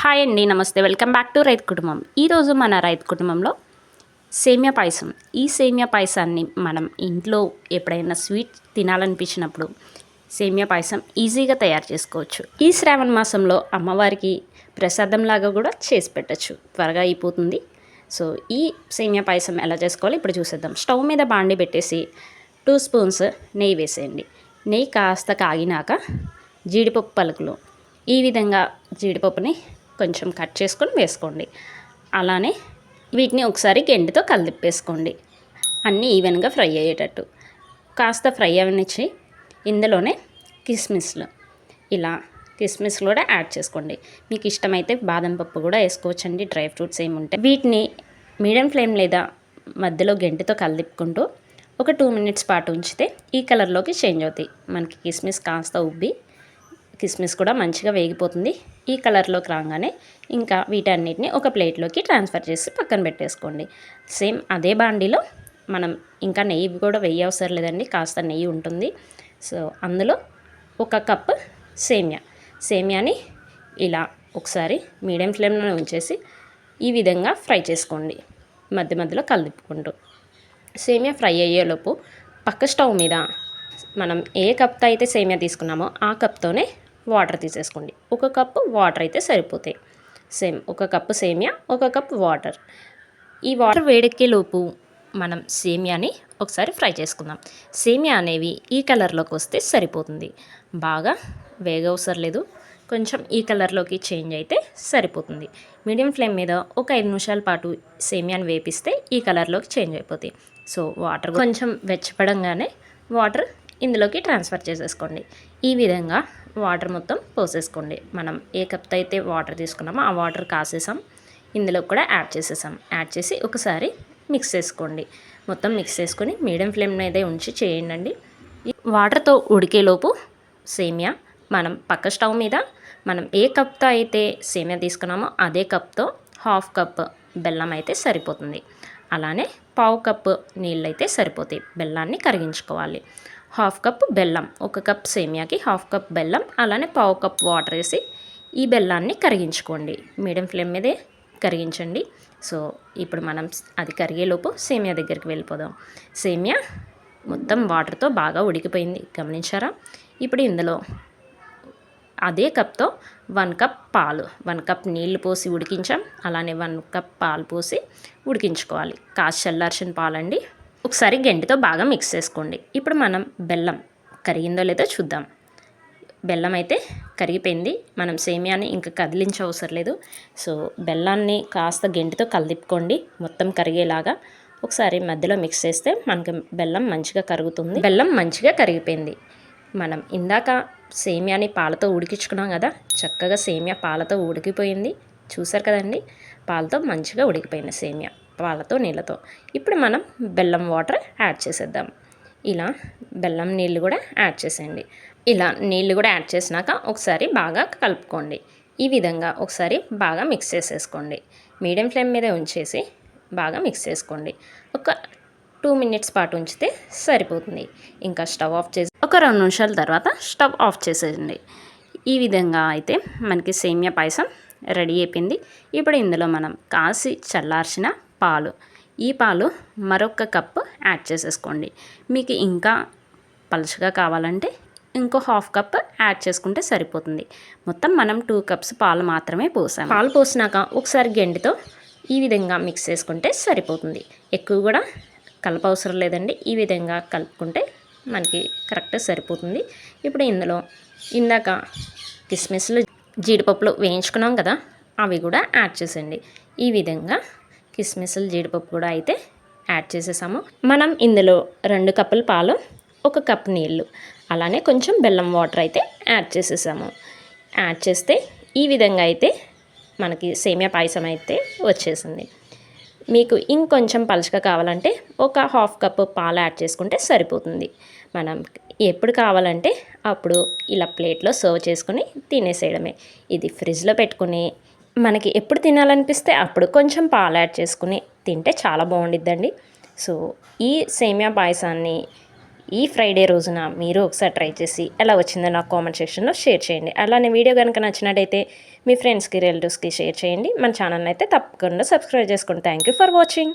Hi అండి నమస్తే. Welcome back to రైతు కుటుంబం. ఈరోజు మన రైతు కుటుంబంలో సేమియా పాయసం. ఈ సేమియా పాయసాన్ని మనం ఇంట్లో ఎప్పుడైనా స్వీట్ తినాలనిపించినప్పుడు సేమియా పాయసం ఈజీగా తయారు చేసుకోవచ్చు. ఈ శ్రావణ మాసంలో అమ్మవారికి ప్రసాదంలాగా కూడా చేసి పెట్టచ్చు. త్వరగా అయిపోతుంది. సో ఈ సేమియా పాయసం ఎలా చేసుకోవాలి ఇప్పుడు చూసేద్దాం. స్టవ్ మీద బాండి పెట్టేసి టూ స్పూన్స్ నెయ్యి వేసేయండి. నెయ్యి కాస్త కాగినాక జీడిపప్పు పలుకులు. ఈ విధంగా జీడిపప్పుని కొంచెం కట్ చేసుకొని వేసుకోండి. అలానే వీటిని ఒకసారి గెంటితో కలిపేసుకోండి. అన్నీ ఈవెన్గా ఫ్రై అయ్యేటట్టు. కాస్త ఫ్రై అవనిచ్చి ఇందులోనే కిస్మిస్లు. ఇలా కిస్మిస్ కూడా యాడ్ చేసుకోండి. మీకు ఇష్టమైతే బాదం పప్పు కూడా వేసుకోవచ్చండి. డ్రై ఫ్రూట్స్ ఏమి వీటిని మీడియం ఫ్లేమ్ లేదా మధ్యలో గెంటితో కలిపుకుంటూ ఒక టూ మినిట్స్ పాటు ఉంచితే ఈ కలర్లోకి చేంజ్ అవుతాయి. మనకి కిస్మిస్ కాస్త ఉబ్బి కిస్మిస్ కూడా మంచిగా వేగిపోతుంది. ఈ కలర్లోకి రాగానే ఇంకా వీటన్నిటిని ఒక ప్లేట్లోకి ట్రాన్స్ఫర్ చేసి పక్కన పెట్టేసుకోండి. సేమ్ అదే బాండీలో మనం ఇంకా నెయ్యి కూడా వెయ్యి అవసరం లేదండి కాస్త నెయ్యి ఉంటుంది. సో అందులో ఒక కప్ సేమియా. సేమియాని ఇలా ఒకసారి మీడియం ఫ్లేమ్లో ఉంచేసి ఈ విధంగా ఫ్రై చేసుకోండి. మధ్య మధ్యలో కలుపుకుంటూ. సేమియా ఫ్రై అయ్యేలోపు పక్క స్టవ్ మీద మనం ఏ కప్తో అయితే సేమియా తీసుకున్నామో ఆ కప్తోనే వాటర్ తీసేసుకోండి. ఒక కప్పు వాటర్ అయితే సరిపోతాయి. సేమ్ ఒక కప్పు సేమియా ఒక కప్ వాటర్. ఈ వాటర్ వేడెక్కేలోపు మనం సేమియాని ఒకసారి ఫ్రై చేసుకుందాం. సేమియా అనేవి ఈ కలర్లోకి వస్తే సరిపోతుంది. బాగా వేగవసరం లేదు. కొంచెం ఈ కలర్లోకి చేంజ్ అయితే సరిపోతుంది. మీడియం ఫ్లేమ్ మీద ఒక ఐదు నిమిషాల పాటు సేమియాని వేపిస్తే ఈ కలర్లోకి చేంజ్ అయిపోతాయి. సో వాటర్ కొంచెం వెచ్చపడంగానే వాటర్ ఇందులోకి ట్రాన్స్ఫర్ చేసేసుకోండి. ఈ విధంగా వాటర్ మొత్తం పోసేసుకోండి. మనం ఏ కప్తో అయితే వాటర్ తీసుకున్నామో ఆ వాటర్ కాసేసాం. ఇందులో కూడా యాడ్ చేసేసాం. యాడ్ చేసి ఒకసారి మిక్స్ చేసుకోండి. మొత్తం మిక్స్ చేసుకొని మీడియం ఫ్లేమ్ మీద ఉంచి చేయండి వాటర్తో ఉడికేలోపు సేమియా మనం పక్క స్టవ్ మీద మనం ఏ కప్తో అయితే సేమియా తీసుకున్నామో అదే కప్తో హాఫ్ కప్ బెల్లం అయితే సరిపోతుంది. అలానే పావు కప్పు నీళ్ళు అయితే సరిపోతాయి. బెల్లాన్ని కరిగించుకోవాలి. హాఫ్ కప్ బెల్లం ఒక కప్ సేమియాకి హాఫ్ కప్ బెల్లం అలానే పావు కప్ వాటర్ వేసి ఈ బెల్లాన్ని కరిగించుకోండి. మీడియం ఫ్లేమ్ మీదే కరిగించండి. సో ఇప్పుడు మనం అది కరిగేలోపు సేమియా దగ్గరికి వెళ్ళిపోదాం. సేమియా మొత్తం వాటర్తో బాగా ఉడికిపోయింది. గమనించారా? ఇప్పుడు ఇందులో అదే కప్తో వన్ కప్ పాలు వన్ కప్ నీళ్ళు పోసి ఉడికించాం. అలానే వన్ కప్ పాలు పోసి ఉడికించుకోవాలి. కాస్ చల్లార్చిన పాలండి. ఒకసారి గంటితో బాగా మిక్స్ చేసుకోండి. ఇప్పుడు మనం బెల్లం కరిగిందో లేదో చూద్దాం. బెల్లం అయితే కరిగిపోయింది. మనం సేమియాని ఇంకా కదిలించవసరం లేదు. సో బెల్లాన్ని కాస్త గెంటితో కలిపుకోండి మొత్తం కరిగేలాగా ఒకసారి మధ్యలో మిక్స్ చేస్తే మనకి బెల్లం మంచిగా కరుగుతుంది. బెల్లం మంచిగా కరిగిపోయింది. మనం ఇందాక సేమియాని పాలతో ఉడికించుకున్నాం కదా చక్కగా సేమియా పాలతో ఉడికిపోయింది. చూసారు కదండి? పాలతో మంచిగా ఉడికిపోయింది సేమియా. పాలతో నీళ్ళతో. ఇప్పుడు మనం బెల్లం వాటర్ యాడ్ చేసేద్దాం. ఇలా బెల్లం నీళ్ళు కూడా యాడ్ చేసేయండి. ఇలా నీళ్ళు కూడా యాడ్ చేసినాక ఒకసారి బాగా కలుపుకోండి. ఈ విధంగా ఒకసారి బాగా మిక్స్ చేసేసుకోండి. మీడియం ఫ్లేమ్ మీద ఉంచేసి బాగా మిక్స్ చేసుకోండి. ఒక టూ మినిట్స్ పాటు ఉంచితే సరిపోతుంది. ఇంకా స్టవ్ ఆఫ్ చేసి ఒక రెండు నిమిషాల తర్వాత స్టవ్ ఆఫ్ చేసేయండి. ఈ విధంగా అయితే మనకి సేమియా పాయసం రెడీ అయిపోయింది. ఇప్పుడు ఇందులో మనం కాసి చల్లార్చిన పాలు. ఈ పాలు మరొక కప్పు యాడ్ చేసేసుకోండి. మీకు ఇంకా పలుచగా కావాలంటే ఇంకో హాఫ్ కప్ యాడ్ చేసుకుంటే సరిపోతుంది. మొత్తం మనం టూ కప్స్ పాలు మాత్రమే పోసాం. పాలు పోసినాక ఒకసారి గెండితో ఈ విధంగా మిక్స్ చేసుకుంటే సరిపోతుంది. ఎక్కువ కూడా కలప అవసరం లేదండి. ఈ విధంగా కలుపుకుంటే మనకి కరెక్ట్ సరిపోతుంది. ఇప్పుడు ఇందులో ఇందాక కిస్మిస్లు జీడిపప్పులు వేయించుకున్నాం కదా అవి కూడా యాడ్ చేసేయండి. ఈ విధంగా కిస్మిస్లు జీడిపప్పు కూడా అయితే యాడ్ చేసేసాము. మనం ఇందులో రెండు కప్పుల పాలు ఒక కప్ నీళ్ళు అలానే కొంచెం బెల్లం వాటర్ అయితే యాడ్ చేసేసాము. యాడ్ చేస్తే ఈ విధంగా అయితే మనకి సేమియా పాయసం అయితే వచ్చేసింది. మీకు ఇంకొంచెం పలుచగా కావాలంటే ఒక హాఫ్ కప్ పాలు యాడ్ చేసుకుంటే సరిపోతుంది. మనం ఎప్పుడు కావాలంటే అప్పుడు ఇలా ప్లేట్లో సర్వ్ చేసుకొని తినేసేయడమే. ఇది ఫ్రిడ్జ్లో పెట్టుకుని మనకి ఎప్పుడు తినాలనిపిస్తే అప్పుడు కొంచెం పాలు యాడ్ చేసుకుని తింటే చాలా బాగుండిద్దండి. సో ఈ సేమియా పాయసాన్ని ఈ ఫ్రైడే రోజున మీరు ఒకసారి ట్రై చేసి ఎలా వచ్చిందో నాకు కామెంట్ సెక్షన్లో షేర్ చేయండి. అలానే వీడియో కనుక నచ్చినట్టయితే మీ ఫ్రెండ్స్కి రిలేటివ్స్కి షేర్ చేయండి. మన ఛానల్ అయితే తప్పకుండా సబ్స్క్రైబ్ చేసుకోండి. Thank you for watching.